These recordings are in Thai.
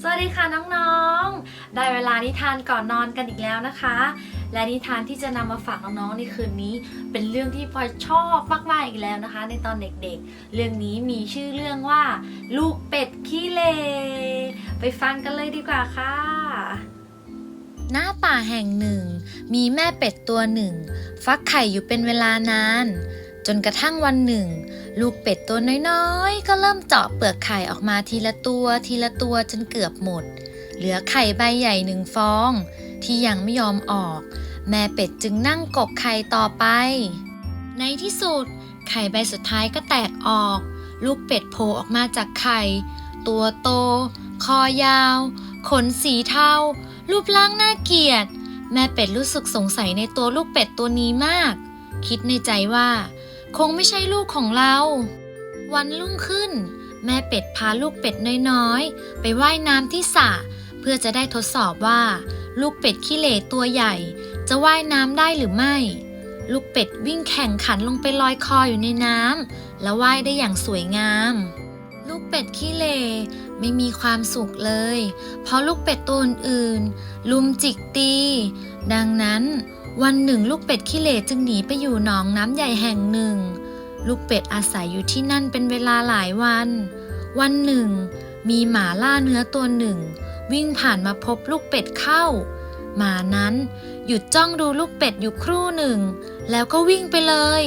สวัสดีค่ะน้องๆ ได้เวลานิทานก่อนนอนกันอีกแล้วนะคะ และนิทานที่จะนำมาฝากน้องๆในคืนนี้ เป็นเรื่องที่พลอยชอบมากๆอีกแล้วนะคะ ในตอนเด็กๆ เรื่องนี้มีชื่อเรื่องว่า ลูกเป็ดขี้เลไปฟังกันเลยดีกว่าค่ะ หน้าป่าแห่งหนึ่ง มีแม่เป็ดตัวหนึ่ง ฟักไข่อยู่เป็นเวลานาน จนกระทั่งวันหนึ่ง ลูกเป็ดตัวน้อยๆ ก็เริ่มเจาะเปลือกไข่ออกมาทีละตัวทีละตัวจนเกือบหมด เหลือไข่ใบใหญ่หนึ่งฟอง ที่ยังไม่ยอมออก แม่เป็ดจึงนั่งกกไข่ต่อไป ในที่สุด ไข่ใบสุดท้ายก็แตกออก ลูกเป็ดโผล่ออกมาจากไข่ ตัวโต คอยาว ขนสีเทารูปร่างน่าเกลียด แม่เป็ดรู้สึกสงสัยในตัวลูกเป็ดตัวนี้มาก คิดในใจว่า คงไม่ใช่ลูกของเรา วันรุ่งขึ้น แม่เป็ดพาลูกเป็ดน้อยๆ ไปไว่ายน้ำที่สระเพื่อจะได้ทดสอบว่า ลูกเป็ดขี้เหร่ตัวใหญ่ จะว่ายน้ำได้หรือไม่ ลูกเป็ดวิ่งแข่งขันลงไปลอยคออยู่ในน้ำแล้วว่ายได้อย่างสวยงาม ลูกเป็ดขี้เหร่ไม่มีความสุขเลย เพราะลูกเป็ดตัวอื่นๆลุมจิกตี ดังนั้น วันหนึ่งลูกเป็ดขี้เหร่จึงหนีไปอยู่หนองน้ำใหญ่แห่งหนึ่ง ลูกเป็ดอาศัยอยู่ที่นั่นเป็นเวลาหลายวัน วันหนึ่ง มีหมาล่าเนื้อตัวหนึ่ง วิ่งผ่านมาพบลูกเป็ดเข้า หมานั้นหยุดจ้องดูลูกเป็ดอยู่ครู่หนึ่ง แล้วก็วิ่งไปเลย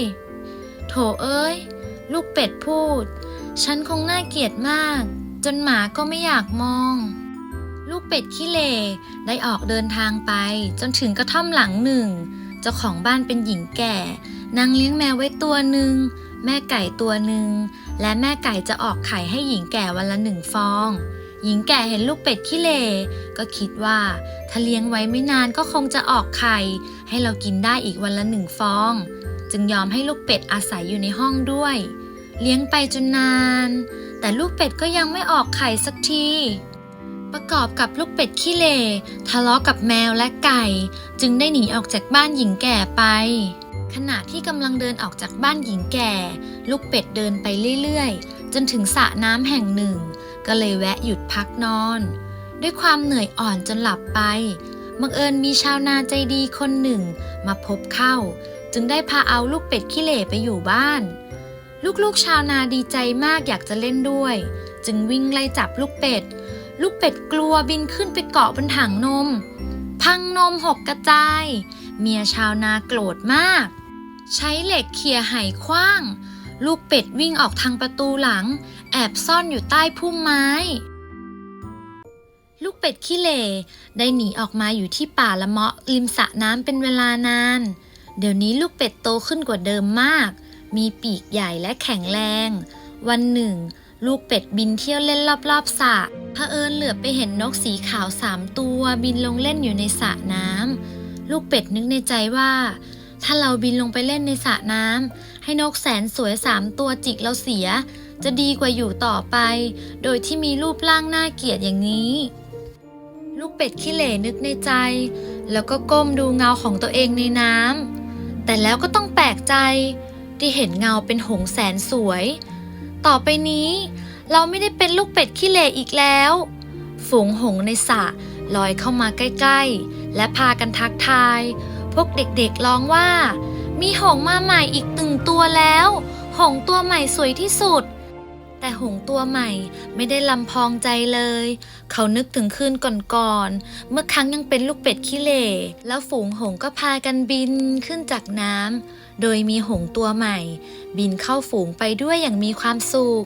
โถเอ้ย ลูกเป็ดพูด ฉันคงน่าเกลียดมาก จนหมาก็ไม่อยากมอง ลูกเป็ดขี้เหร่ได้ออกเดินทางไป จนถึงกระท่อมหลังหนึ่ง เจ้าของบ้านเป็นหญิงแก่นางเลี้ยงแมวไว้ตัวหนึ่งแม่ไก่ตัวหนึ่งและแม่ไก่จะออกไข่ให้หญิงแก่วันละหนึ่งฟอง หญิงแก่เห็นลูกเป็ดขี้เหร่ก็คิดว่า ถ้าเลี้ยงไว้ไม่นานก็คงจะออกไข่ ให้เรากินได้อีกวันละหนึ่งฟอง จึงยอมให้ลูกเป็ดอาศัยอยู่ในห้องด้วย เลี้ยงไปจนนาน แต่ลูกเป็ดก็ยังไม่ออกไข่สักที ประกอบกับลูกเป็ดขี้เหร่ทะเลาะกับแมวและไก่ จึงได้หนีออกจากบ้านหญิงแก่ไป ขณะที่กำลังเดินออกจากบ้านหญิงแก่ ลูกเป็ดเดินไปเรื่อยๆ จนถึงสระน้ำแห่งหนึ่ง ก็เลยแวะหยุดพักนอน ด้วยความเหนื่อยอ่อนจนหลับไปบังเอิญมีชาวนาใจดีคนหนึ่ง มาพบเข้า จึงได้พาเอาลูกเป็ดขี้เหร่ไปอยู่บ้าน ลูกๆชาวนาดีใจมากอยากจะเล่นด้วย จึงวิ่งไล่จับลูกเป็ด ลูกเป็ดกลัวบินขึ้นไปเกาะบนถังนม พังนมหกกระจาย เมียชาวนาโกรธมาก ใช้เหล็กเขี่ยไห่คว้าง ลูกเป็ดวิ่งออกทางประตูหลัง แอบซ่อนอยู่ใต้พุ่มไม้ ลูกเป็ดขี้เหร่ได้หนีออกมาอยู่ที่ป่าละเมาะริมสระน้ำเป็นเวลานาน เดี๋ยวนี้ลูกเป็ดโตขึ้นกว่าเดิมมาก มีปีกใหญ่และแข็งแรง วันหนึ่ง ลูกเป็ดบินเที่ยวเล่นรอบๆสระ ผอิญเหลือบไปเห็นนกสีขาวสามตัวบินลงเล่นอยู่ในสระน้ำลูกเป็ดนึกในใจว่า ถ้าเราบินลงไปเล่นในสระน้ำให้นกแสนสวยสามตัวจิกเราเสีย จะดีกว่าอยู่ต่อไป โดยที่มีรูปร่างน่าเกลียดอย่างนี้ ลูกเป็ดขี้เหร่นึกในใจ แล้วก็ก้มดูเงาของตัวเองในน้ำแต่แล้วก็ต้องแปลกใจที่เห็นเงาเป็นหงส์แสนสวย ต่อไปนี้ เราไม่ได้เป็นลูกเป็ดขี้เหร่อีกแล้ว ฝูงหงในสระลอยเข้ามาใกล้ๆ และพากันทักทาย พวกเด็กๆร้องว่า มีหงมาใหม่อีกหนึ่งตัวแล้ว หงตัวใหม่สวยที่สุด แต่หงตัวใหม่ไม่ได้ลำพองใจเลย เขานึกถึงคืนก่อนๆ เมื่อครั้งยังเป็นลูกเป็ดขี้เหร่แล้วฝูงหงก็พากันบินขึ้นจากน้ำโดยมีหงตัวใหม่ บินเข้าฝูงไปด้วยอย่างมีความสุข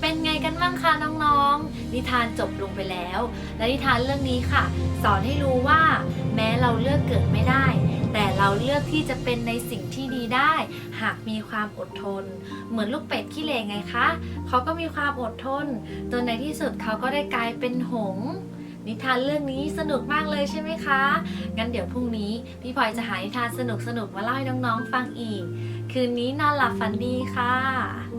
เป็นไงกันบ้างคะน้องๆ นิทานจบลงไปแล้ว และนิทานเรื่องนี้ค่ะ สอนให้รู้ว่า แม้เราเลือกเกิดไม่ได้ แต่เราเลือกที่จะเป็นในสิ่งที่ดีได้ หากมีความอดทน เหมือนลูกเป็ดขี้เหร่ไงคะเขาก็มีความอดทนจนในที่สุดเขาก็ได้กลายเป็นหงส์นิทานเรื่องนี้สนุกมากเลยใช่ไหมคะ งั้นเดี๋ยวพรุ่งนี้พี่พลอยจะหานิทานสนุกๆมาเล่าให้น้องๆฟังอีก คืนนี้นอนหลับฝันดีค่ะ